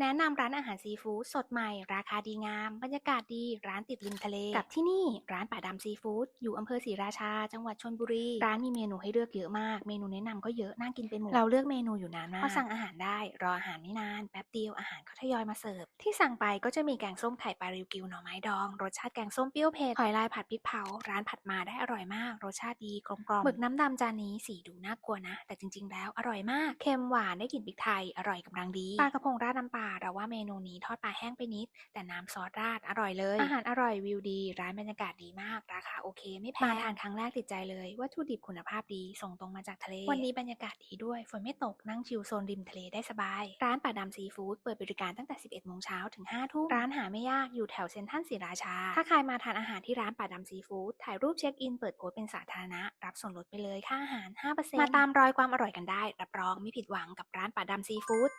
แนะนำร้านอาหารซีฟู้ดสดใหม่ ราคาดีงาม บรรยากาศดี ร้านติดริมทะเล กับที่นี่ร้านป่าดำซีฟู้ดอยู่อำเภอศรีราชา จังหวัดชลบุรี ร้านมีเมนูให้เลือกเยอะมาก เมนูแนะนำก็เยอะ น่ากินไปหมด เราเลือกเมนูอยู่นานมากพอสั่งอาหารได้ รออาหารไม่นาน แป๊บเดียวอาหารก็ทยอยมาเสิร์ฟ ที่สั่งไปก็จะมีแกงส้มไข่ปลาริวกิวหน่อไม้ดอง รสชาติแกงส้มเปรี้ยวเผ็ด หอยลายผัดพริกเผา ร้านผัดมาได้อร่อยมาก รสชาติดีกลมกล่อมหมึกน้ำดำจานนี้สีดูน่ากลัวนะ แต่จริง ๆ แล้วอร่อยมาก เค็มหวานได้กลิ่นพริกไทย อร่อยกำลังดี ปลากระพงราดน้ำปลาเรา ว่าเมนูนี้ทอดปลาแห้งไปนิด แต่น้ำซอสราดอร่อยเลย อาหารอร่อยวิวดี ร้านบรรยากาศดีมาก ราคาโอเค ไม่แพงมาทานครั้งแรกติดใจเลยวัตถุดิบคุณภาพดีส่งตรงมาจากทะเล วันนี้บรรยากาศดีด้วยฝนไม่ตกนั่งชิลโซนริมทะเลได้สบาย ร้านป่าดำซีฟู้ดเปิดบริการตั้งแต่ 11โมงเช้าถึง5ทุ่มร้านหาไม่ยากอยู่แถวเซ็นทรัลศรีราชา ถ้าใครมาทานอาหารที่ร้านป่าดำซีฟู้ดถ่ายรูปเช็คอินเปิดโพสต์เป็นสาธารณะ รับส่วนลดไปเลยค่าอาหาร5%มาตามรอยความอร่อยกันได้ รับรองไม่ผิดหวังกับร้านป่าดำซีฟู้ด